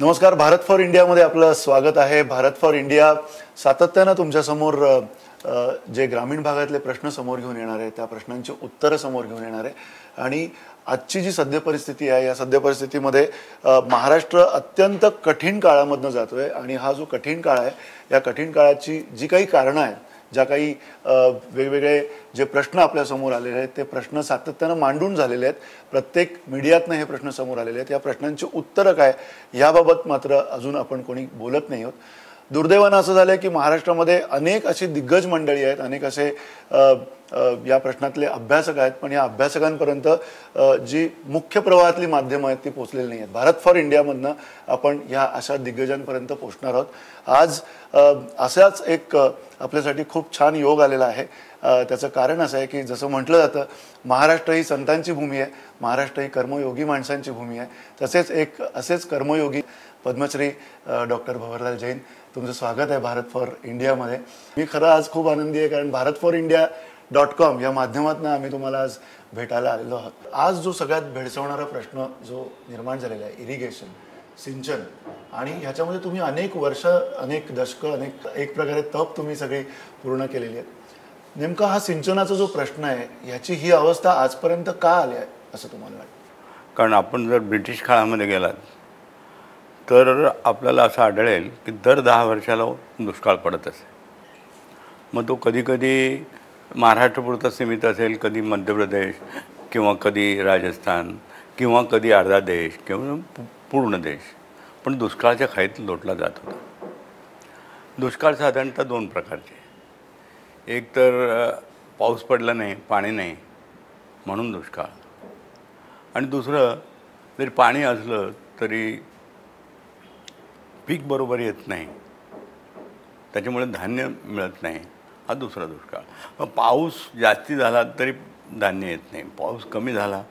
नमस्कार भारत फॉर इंडियामध्ये आपलं स्वागत आहे. भारत फॉर इंडिया सातत्यानं तुमच्यासमोर जे ग्रामीण भागातले प्रश्न समोर घेऊन येणार आहे त्या प्रश्नांची उत्तरं समोर घेऊन येणार आहे आणि आजची जी सद्य परिस्थिती आहे या सद्य परिस्थितीमध्ये महाराष्ट्र अत्यंत कठीण काळामधनं जातोय. आणि हा जो कठीण काळ आहे या कठीण काळाची जी काही कारणं आहेत ज्या काही वेगवेगळे जे प्रश्न आपल्यासमोर आलेले आहेत ते प्रश्न सातत्यानं मांडून झालेले आहेत. प्रत्येक मीडियातनं हे प्रश्न समोर आलेले आहेत. या प्रश्नांची उत्तरं काय याबाबत मात्र अजून आपण कोणी बोलत नाही आहोत. दुर्दैवानं असं झालं की महाराष्ट्रामध्ये अनेक अशी दिग्गज मंडळी आहेत अनेक असे या प्रश्नातले अभ्यासक आहेत पण या अभ्यासकांपर्यंत जी मुख्य प्रवाहातली माध्यमं आहेत ती पोचलेली नाही आहेत. भारत फॉर इंडियामधनं आपण या अशा दिग्गजांपर्यंत पोचणार आहोत. आज असाच एक आपल्यासाठी खूप छान योग आलेला आहे. त्याचं कारण असं आहे की जसं म्हटलं जातं महाराष्ट्र ही संतांची भूमी आहे महाराष्ट्र ही कर्मयोगी माणसांची भूमी आहे. तसेच एक असेच कर्मयोगी पद्मश्री डॉक्टर भवरलाल जैन तुमचं स्वागत आहे भारत फॉर इंडियामध्ये. मी खरं आज खूप आनंदी आहे कारण Bharat for India dot com या माध्यमातून आम्ही तुम्हाला आज भेटायला आलेलो आहोत. आज जो सगळ्यात भेडसावणारा प्रश्न जो निर्माण झालेला आहे इरिगेशन सिंचन आणि ह्याच्यामध्ये तुम्ही अनेक वर्ष अनेक दशकं अनेक एक प्रकारे तप तुम्ही सगळी पूर्ण केलेली आहेत. नेमका हा सिंचनाचा जो प्रश्न आहे ह्याची ही अवस्था आजपर्यंत का आली आहे असं तुम्हाला वाटतं? कारण आपण जर ब्रिटिश काळामध्ये गेलात तर आपल्याला असं आढळेल की दर दहा वर्षाला दुष्काळ पडत असे. मग तो कधीकधी महाराष्ट्रपुरतं सीमित असेल कधी मध्य प्रदेश किंवा कधी राजस्थान किंवा कधी अर्धा देश किंवा पूर्ण देश. पण दुष्काळाच्या खाईत लोटला जात होता. दुष्काळ साधारणतः दोन प्रकारचे. एक तर पाऊस पडला नाही पाणी नाही म्हणून दुष्काळ. आणि दुसरं जरी पाणी असलं तरी पीक बरोबर येत नाही. त्याच्यामुळे धान्य मिळत नाही. हा दुसरा दुष्काळ. मग पाऊस जास्ती झाला तरी धान्य येत नाही. पाऊस कमी झाला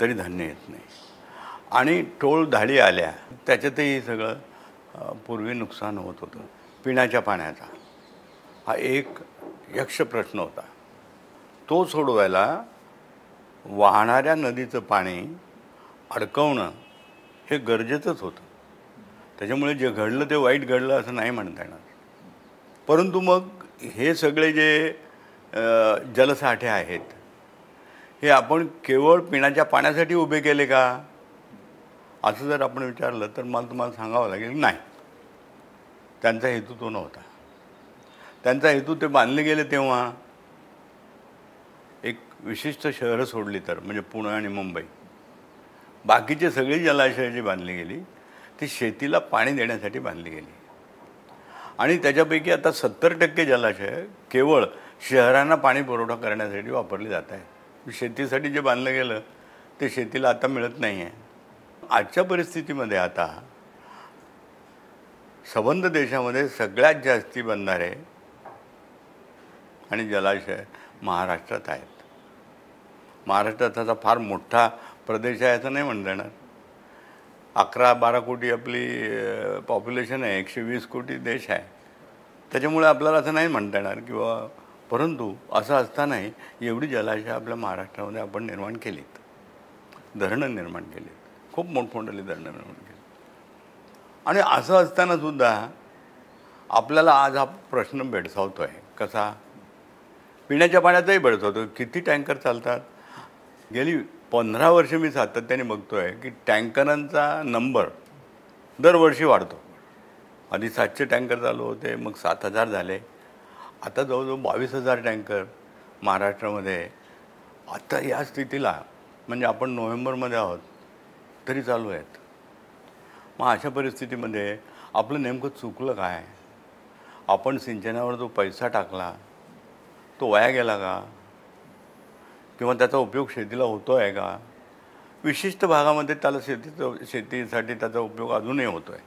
तरी धान्य येत नाही. आणि टोळ धाडी आल्या त्याच्यातही सगळं पूर्वी नुकसान होत होतं. पिण्याच्या पाण्याचा. हा एक यक्ष प्रश्न होता. तो सोडवायला वाहणाऱ्या नदीचं पाणी अडकवणं हे गरजेचंच होतं. त्याच्यामुळे जे घडलं ते वाईट घडलं असं नाही म्हणता येणार. परंतु मग हे सगळे जे जलसाठे आहेत हे आपण केवळ पिण्याच्या पाण्यासाठी उभे केले का? असं जर आपण विचारलं तर मला तुम्हाला सांगावं लागेल नाही. त्यांचा हेतू तो नव्हता. त्यांचा हेतू ते बांधले गेले तेव्हा. एक विशिष्ट शहरं सोडली तर म्हणजे पुणे आणि मुंबई. बाकीचे सगळी जलाशय जी बांधली गेली. ती शेतीला पाणी देण्यासाठी बांधली गेली. आणि त्याच्यापैकी आता सत्तर टक्के जलाशय केवळ शहरांना पाणी पुरवठा करण्यासाठी वापरली जात आहे. शेतीसाठी जे बांधलं गेलं ते शेतीला आता मिळत नाही आहे आजच्या परिस्थितीमध्ये आता सबंध देशामध्ये सगळ्यात जास्ती बंधारे आणि जलाशय महाराष्ट्रात आहेत. महाराष्ट्रात त्याचा फार मोठा प्रदेश आहे असं नाही म्हणता येणार. अकरा बारा कोटी आपली पॉप्युलेशन आहे एकशे वीस कोटी देश आहे. त्याच्यामुळे आपल्याला असं नाही म्हणता येणार किंवा परंतु असं असतानाही एवढी जलाशय आपल्या महाराष्ट्रामध्ये आपण निर्माण केलीत. धरणं निर्माण केलीत. खूप मोठमोठाली धरणं निर्माण केली आणि असं असताना सुद्धा आपल्याला आज हा प्रश्न भेडसावतो आहे कसा? पिण्याच्या पाण्याचाही भेडसावतो किती टँकर चालतात? गेली पंधरा वर्ष मी सातत्याने बघतो आहे की टँकरांचा नंबर दरवर्षी वाढतो. आधी सातशे टँकर चालू होते मग सात हजार झाले. आता जवळजवळ बावीस हजार टँकर महाराष्ट्रामध्ये. आता या स्थितीला म्हणजे आपण नोव्हेंबरमध्ये आहोत तरी चालू आहेत. मग अशा परिस्थितीमध्ये आपलं नेमकं चुकलं काय? आपण सिंचनावर जो पैसा टाकला तो वाया गेला का? किंवा त्याचा उपयोग शेतीला होतो आहे का? विशिष्ट भागामध्ये त्याला शेतीचं शेतीसाठी त्याचा उपयोग अजूनही होतो आहे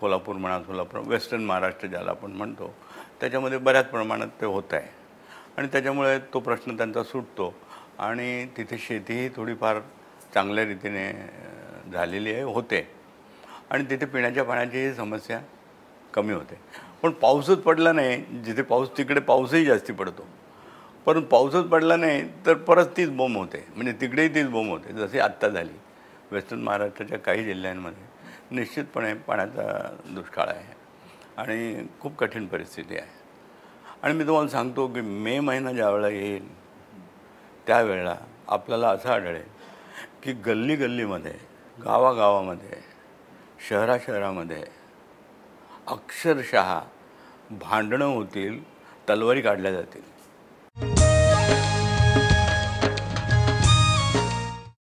कोल्हापूर म्हणा सोलापूर वेस्टर्न महाराष्ट्र ज्याला आपण म्हणतो त्याच्यामध्ये बऱ्याच प्रमाणात ते होत आहे. आणि त्याच्यामुळे तो प्रश्न त्यांचा सुटतो. आणि तिथे शेतीही थोडीफार चांगल्या रीतीने झालेली आहे होते. आणि तिथे पिण्याच्या पाण्याचीही समस्या कमी होते. पण पाऊसच पडला नाही. जिथे पाऊस तिकडे पाऊसही जास्ती पडतो. परंतु पाऊसच पडला नाही तर परत तीच बोंब होते. म्हणजे तिकडेही तीच बोंब होते जशी आत्ता झाली. वेस्टर्न महाराष्ट्राच्या काही जिल्ह्यांमध्ये निश्चितपणे पाण्याचा दुष्काळ आहे आणि खूप कठीण परिस्थिती आहे. आणि मी तुम्हाला सांगतो की मे महिना ज्यावेळेला येईल त्यावेळेला आपल्याला असं आढळेल की गल्ली गल्लीमध्ये गावागावामध्ये शहरा शहरामध्ये अक्षरशः भांडणं होतील तलवारी काढल्या जातील.